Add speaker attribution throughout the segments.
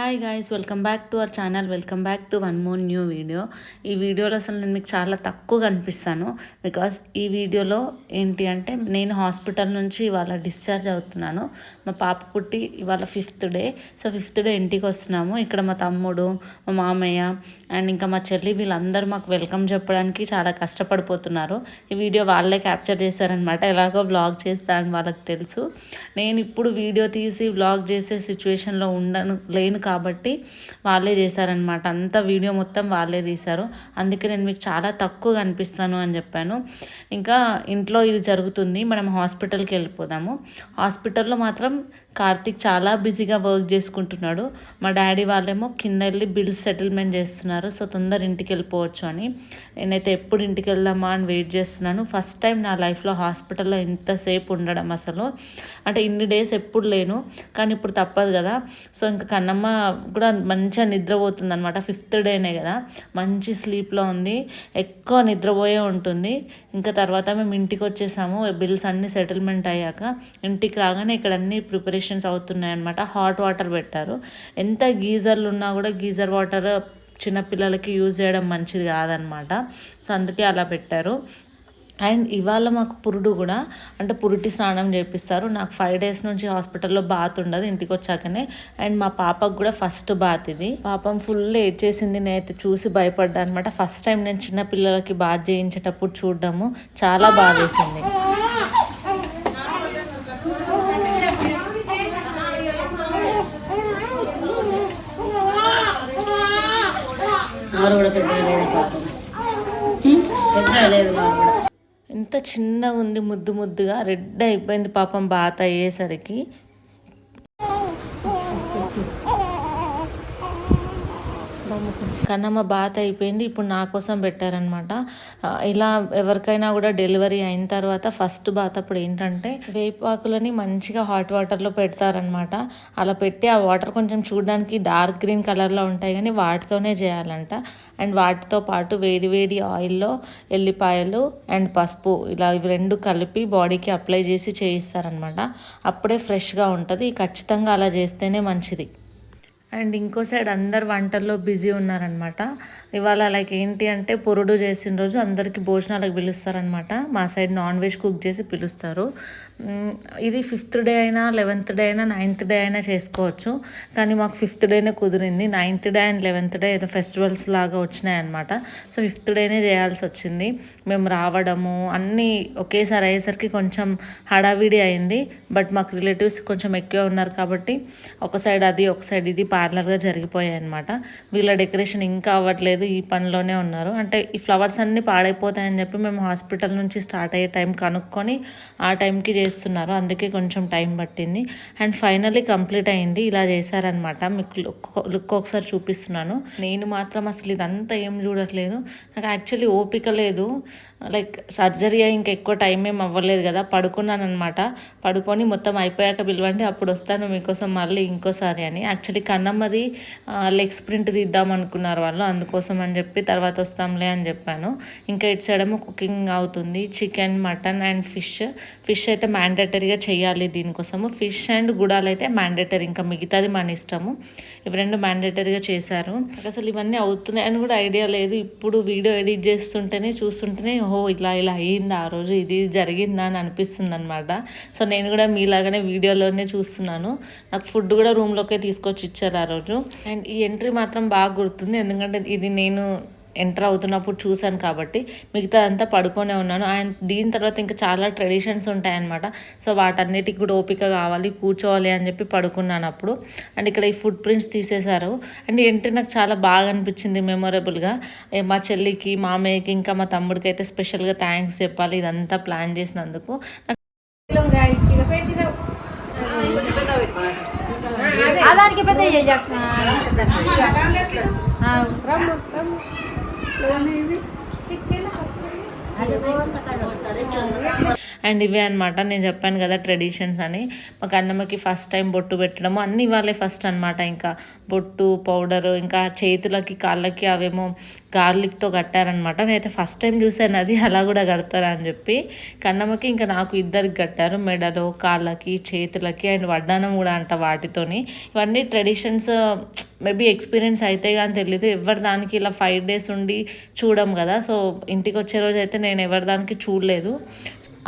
Speaker 1: Hi guys welcome back to our channel welcome back to one more new video ఈ వీడియోలో అసలు నేను మీకు చాలా తక్కువ కనిపిస్తాను బికాస్ ఈ వీడియోలో ఏంటి అంటే నేను హాస్పిటల్ నుంచి ఇవాళ డిశ్చార్జ్ అవుతున్నాను. మా పాప పుట్టి ఇవాళ fifth day so fifth day ఇంటికి వస్తున్నాము. ఇక్కడ మా తమ్ముడు మా మామయ్య అండ్ ఇంకా మా చెల్లి వీళ్ళందరూ మాకు వెల్కమ్ చెప్పడానికి చాలా కష్టపడిపోతున్నారు. ఈ వీడియో వాళ్ళే క్యాప్చర్ చేశారనమాట ఎలాగో బ్లాగ్ చేస్తారని వాళ్ళకి తెలుసు. నేను ఇప్పుడు వీడియో తీసి బ్లాగ్ చేసే సిచ్యువేషన్లో ఉండను లేను కాబట్టి వాళ్ళే చేశారనమాట అంత వీడియో మొత్తం వాళ్ళే తీశారు. అందుకే నేను మీకు చాలా తక్కువ కనిపిస్తాను అని చెప్పాను. ఇంకా ఇంట్లో ఇది జరుగుతుంది. మనం హాస్పిటల్కి వెళ్ళిపోదాము. హాస్పిటల్లో మాత్రం కార్తిక్ చాలా బిజీగా వర్క్ చేసుకుంటున్నాడు. మా డాడీ వాళ్ళేమో కింద వెళ్ళి బిల్స్ సెటిల్మెంట్ చేస్తున్నారు. సో తొందర ఇంటికి వెళ్ళిపోవచ్చు అని. నేనైతే ఎప్పుడు ఇంటికి వెళ్దామా అని వెయిట్ చేస్తున్నాను. ఫస్ట్ టైం నా లైఫ్లో హాస్పిటల్లో ఇంతసేపు ఉండడం అసలు. అంటే ఇన్ని డేస్ ఎప్పుడు లేను. కానీ ఇప్పుడు తప్పదు కదా. సో ఇంకా కన్నమ్మ కూడా మంచిగా నిద్రపోతుంది అనమాట ఫిఫ్త్ డేనే కదా. మంచి స్లీప్లో ఉంది. ఎక్కువ నిద్రపోయే ఉంటుంది. ఇంకా తర్వాత మేము ఇంటికి వచ్చేసాము. బిల్స్ అన్నీ సెటిల్మెంట్ అయ్యాక ఇంటికి రాగానే ఇక్కడ అన్ని ప్రిపరేషన్ అవుతున్నాయి అనమాట హాట్ వాటర్ పెట్టారు. ఎంత గీజర్లు ఉన్నా కూడా గీజర్ వాటర్ చిన్నపిల్లలకి యూజ్ చేయడం మంచిది కాదనమాట సో అందుకే అలా పెట్టారు. అండ్ ఇవాళ మాకు పురుడు కూడా అంటే పురుటి స్నానం చేపిస్తారు. నాకు ఫైవ్ డేస్ నుంచి హాస్పిటల్లో బాత్ ఉండదు ఇంటికి వచ్చాకనే. అండ్ మా పాపకు కూడా ఫస్ట్ బాత్ ఇది. పాపం ఫుల్ ఏడ్చేసింది నేనైతే చూసి భయపడ్డా అనమాట ఫస్ట్ టైం నేను చిన్న పిల్లలకి బాత్ చేయించేటప్పుడు చూడడము. చాలా బాధేసింది. ఎంత చిన్నగా ఉంది ముద్దు ముద్దుగా రెడ్ అయిపోయింది పాపం బాత అయ్యేసరికి. కన్నమ్మ బాత్ అయిపోయింది. ఇప్పుడు నా కోసం పెట్టారనమాట ఇలా ఎవరికైనా కూడా డెలివరీ అయిన తర్వాత ఫస్ట్ బాత్ అప్పుడు ఏంటంటే వేపాకులని మంచిగా హాట్ వాటర్లో పెడతారనమాట అలా పెట్టి ఆ వాటర్ కొంచెం చూడడానికి డార్క్ గ్రీన్ కలర్లో ఉంటాయి కానీ వాటితోనే చేయాలంట. అండ్ వాటితో పాటు వేడి వేడి ఆయిల్లో ఎల్లిపాయలు అండ్ పసుపు ఇలా ఇవి రెండు కలిపి బాడీకి అప్లై చేసి చేయిస్తారనమాట అప్పుడే ఫ్రెష్గా ఉంటుంది. ఖచ్చితంగా అలా చేస్తేనే మంచిది. అండ్ ఇంకో సైడ్ అందరు వంటల్లో బిజీ ఉన్నారనమాట ఇవాళ లైక్ ఏంటి అంటే పొరుడు చేసిన రోజు అందరికీ భోజనాలకు పిలుస్తారనమాట మా సైడ్ నాన్ వెజ్ కుక్ చేసి పిలుస్తారు. ఇది ఫిఫ్త్ డే అయినా లెవెన్త్ డే అయినా నైన్త్ డే అయినా చేసుకోవచ్చు. కానీ మాకు ఫిఫ్త్ డేనే కుదిరింది. Ninth day and eleventh day ఏదో ఫెస్టివల్స్ లాగా వచ్చినాయి అనమాట సో ఫిఫ్త్ డేనే చేయాల్సి వచ్చింది. మేము రావడము అన్నీ ఒకేసారి అయ్యేసరికి కొంచెం హడావిడి అయింది. బట్ మాకు రిలేటివ్స్ కొంచెం ఎక్కువ ఉన్నారు కాబట్టి ఒక సైడ్ అది ఒక సైడ్ ఇది పార్లర్గా జరిగిపోయాయి అనమాట వీళ్ళ డెకరేషన్ ఇంకా అవ్వట్లేదు ఈ పనిలోనే ఉన్నారు. అంటే ఈ ఫ్లవర్స్ అన్నీ పాడైపోతాయని చెప్పి మేము హాస్పిటల్ నుంచి స్టార్ట్ అయ్యే టైం కనుక్కొని ఆ టైంకి చేస్తున్నారు. అందుకే కొంచెం టైం పట్టింది. అండ్ ఫైనల్లీ కంప్లీట్ అయింది. ఇలా చేశారనమాట మీకు లుక్ ఒకసారి చూపిస్తున్నాను. నేను మాత్రం అసలు ఇదంతా ఏం చూడట్లేదు. నాకు యాక్చువల్లీ ఓపిక లేదు. లైక్ సర్జరీ అయ్యి ఇంకా ఎక్కువ టైం ఏం అవ్వలేదు కదా. పడుకున్నాను అనమాట పడుకొని మొత్తం అయిపోయాక పిలవండి అప్పుడు వస్తాను మీకోసం మళ్ళీ ఇంకోసారి అని. యాక్చువల్లీ కన్న కన్నమ్మది లెగ్స్ ప్రింట్ తీద్దాం అనుకున్నారు వాళ్ళు. అందుకోసం అని చెప్పి తర్వాత వస్తాంలే అని చెప్పాను. ఇంకా ఇటు సైడ్ ఏమో కుకింగ్ అవుతుంది. Chicken mutton and fish. Fish అయితే మ్యాండేటరీగా చేయాలి దీనికోసము. ఫిష్ అండ్ గుడాలు అయితే మ్యాండేటరీ. ఇంకా మిగతాది మన ఇష్టము. ఇవి రెండు మ్యాండేటరీగా చేశారు. అసలు ఇవన్నీ అవుతున్నాయని కూడా ఐడియా లేదు. ఇప్పుడు వీడియో ఎడిట్ చేస్తుంటేనే చూస్తుంటేనే ఓహో ఇలా ఇలా అయ్యింది ఆ రోజు. ఇది జరిగిందా అని అనిపిస్తుంది అనమాట సో నేను కూడా మీలాగానే వీడియోలోనే చూస్తున్నాను. నాకు ఫుడ్ కూడా రూమ్లోకే తీసుకొచ్చి ఇచ్చారు ఆ రోజు. అండ్ ఈ ఎంట్రీ మాత్రం బాగా గుర్తుంది. ఎందుకంటే ఇది నేను ఎంటర్ అవుతున్నప్పుడు చూశాను కాబట్టి మిగతా అంతా పడుకొనే ఉన్నాను. అండ్ దీని తర్వాత ఇంకా చాలా ట్రెడిషన్స్ ఉంటాయన్నమాట. సో వాటన్నిటికి కూడా ఓపిక కావాలి కూర్చోవాలి అని చెప్పి పడుకున్నాను అప్పుడు. అండ్ ఇక్కడ ఈ ఫుడ్ ప్రింట్స్ తీసేశారు. అండ్ ఎంట్రీ నాకు చాలా బాగా అనిపించింది మెమొరబుల్గా. మా చెల్లికి మామయ్యకి ఇంకా మా తమ్ముడికి అయితే స్పెషల్గా థ్యాంక్స్ చెప్పాలి. ఇదంతా ప్లాన్ చేసినందుకు.
Speaker 2: అదానికి పెద్ద
Speaker 1: అండ్ ఇవే అనమాట నేను చెప్పాను కదా ట్రెడిషన్స్ అని. మాకు అన్నమ్మకి ఫస్ట్ టైం బొట్టు పెట్టడము. అన్ని ఇవ్వాలి ఫస్ట్ అనమాట ఇంకా. బొట్టు పౌడరు ఇంకా చేతులకి కాళ్ళకి అవేమో గార్లిక్తో కట్టారనమాట నేనైతే ఫస్ట్ టైం చూసాను అది. అలా కూడా కడతారా అని చెప్పి. కన్నమ్మకి ఇంకా నాకు ఇద్దరికి కట్టారు. మెడలు కాళ్ళకి చేతులకి అండ్ వడ్డానం కూడా అంట వాటితోని. ఇవన్నీ ట్రెడిషన్స్ మేబీ ఎక్స్పీరియన్స్ అయితే కానీ తెలీదు. ఎవరి దానికి ఇలా ఫైవ్ డేస్ ఉండి చూడం కదా. సో ఇంటికి వచ్చే రోజు అయితే నేను ఎవరి దానికి చూడలేదు.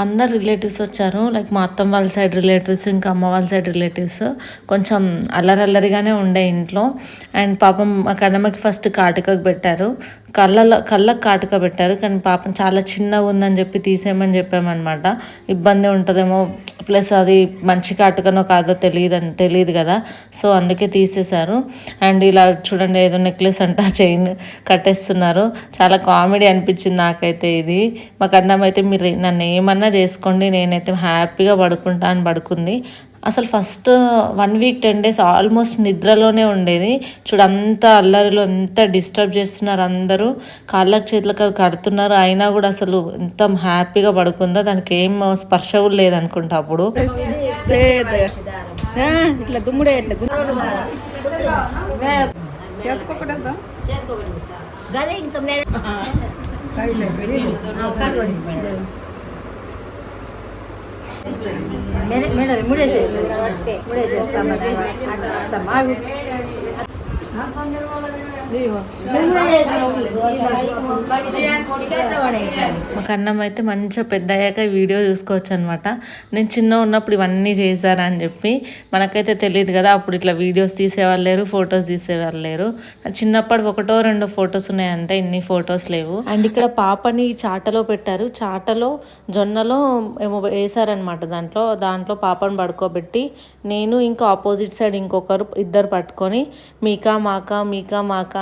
Speaker 1: అందరు రిలేటివ్స్ వచ్చారు. లైక్ మా అత్తమ్మ వాళ్ళ సైడ్ రిలేటివ్స్ ఇంకా అమ్మ వాళ్ళ సైడ్ రిలేటివ్స్. కొంచెం అల్లరల్లరిగానే ఉండే ఇంట్లో. అండ్ పాపం మా కన్నమ్మకి ఫస్ట్ కాటుకకు పెట్టారు. కళ్ళలో కళ్ళకు కాటుక పెట్టారు. కానీ పాపం చాలా చిన్నగా ఉందని చెప్పి తీసేయమని చెప్పామన్నమాట. ఇబ్బంది ఉంటుందేమో. ప్లస్ అది మంచి కాటుకనో కాదో తెలియదు తెలియదు కదా. సో అందుకే తీసేశారు. అండ్ ఇలా చూడండి ఏదో నెక్లెస్ అంట చైన్ కట్టేస్తున్నారు. చాలా కామెడీ అనిపించింది నాకైతే ఇది. మా కన్నమ్మ అయితే మీరు నన్ను ఏమన్నా చేసుకోండి నేనైతే హ్యాపీగా పడుకుంటా అని పడుకుంది. అసలు first one week ten days almost నిద్రలోనే ఉండేది. చూడు అంత అల్లరిలో ఎంత డిస్టర్బ్ చేస్తున్నారు అందరూ. కాళ్ళకు చేతులకు అవి కడుతున్నారు. అయినా కూడా అసలు ఎంత హ్యాపీగా పడుకుందో దానికి ఏం స్పర్శ కూడా లేదనుకుంటా అప్పుడు.
Speaker 3: ఇట్లా దుమ్ముడే ఇట్లా
Speaker 2: గదే ఇంకా మేడం మేడం మేడం ముడేసే ముడేసేస్తాం
Speaker 1: మా కన్నమ్మ అయితే మంచిగా పెద్ద అయ్యాక వీడియో చూసుకోవచ్చు అనమాట నేను చిన్న ఉన్నప్పుడు ఇవన్నీ చేశారా అని చెప్పి మనకైతే తెలియదు కదా అప్పుడు ఇట్లా వీడియోస్ తీసేవాళ్ళు లేరు ఫొటోస్ తీసేవాళ్ళు లేరు. చిన్నప్పటి చిన్నప్పుడు ఒకటో రెండో ఫొటోస్ ఉన్నాయి అంతే ఇన్ని ఫొటోస్ లేవు. అండ్ ఇక్కడ పాపని చాటలో పెట్టారు. చాటలో జొన్నలో ఏమో వేసారనమాట దాంట్లో. దాంట్లో పాపను పడుకోబెట్టి నేను ఇంకా ఆపోజిట్ సైడ్ ఇంకొకరు ఇద్దరు పట్టుకొని మీకా మాకా మీకా మాకా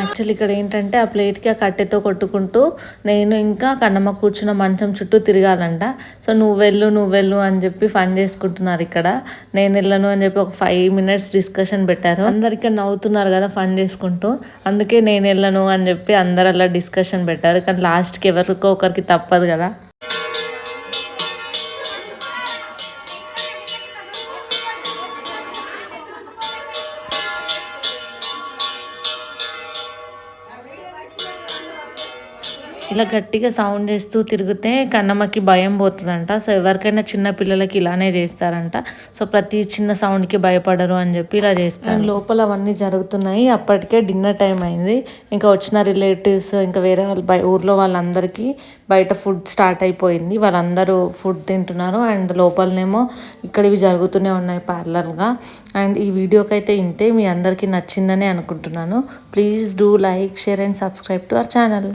Speaker 1: యాక్చువల్లీ ఇక్కడ ఏంటంటే ఆ ప్లేట్కి ఆ కట్టెతో కొట్టుకుంటూ నేను ఇంకా కన్నమ్మ కూర్చున్న మంచం చుట్టూ తిరగాలంట. సో నువ్వు వెళ్ళు నువ్వు వెళ్ళు అని చెప్పి ఫన్ చేసుకుంటున్నారు ఇక్కడ. నేను వెళ్ళను అని చెప్పి ఒక ఫైవ్ మినిట్స్ డిస్కషన్ పెట్టారు. అందరికీ నవ్వుతున్నారు కదా ఫన్ చేసుకుంటూ. అందుకే నేను వెళ్ళను అని చెప్పి అందరు అలా డిస్కషన్ పెట్టారు. కానీ లాస్ట్కి ఎవరికో ఒకరికి తప్పదు కదా. ఇలా గట్టిగా సౌండ్ చేస్తూ తిరిగితే కన్నమ్మకి భయం పోతుందంట. సో ఎవరికైనా చిన్న పిల్లలకి ఇలానే చేస్తారంట. సో ప్రతి చిన్న సౌండ్కి భయపడరు అని చెప్పి ఇలా చేస్తారు. లోపల అవన్నీ జరుగుతున్నాయి. అప్పటికే డిన్నర్ టైం అయింది. ఇంకా వచ్చిన రిలేటివ్స్ ఇంకా వేరే వాళ్ళు ఊర్లో వాళ్ళందరికీ బయట ఫుడ్ స్టార్ట్ అయిపోయింది. వాళ్ళందరూ ఫుడ్ తింటున్నారు. అండ్ లోపలనేమో ఇక్కడ ఇవి జరుగుతూనే ఉన్నాయి పార్లర్గా అండ్ ఈ వీడియోకి అయితే ఇంతే. మీ అందరికీ నచ్చిందని అనుకుంటున్నాను. Please do like share and subscribe to our channel.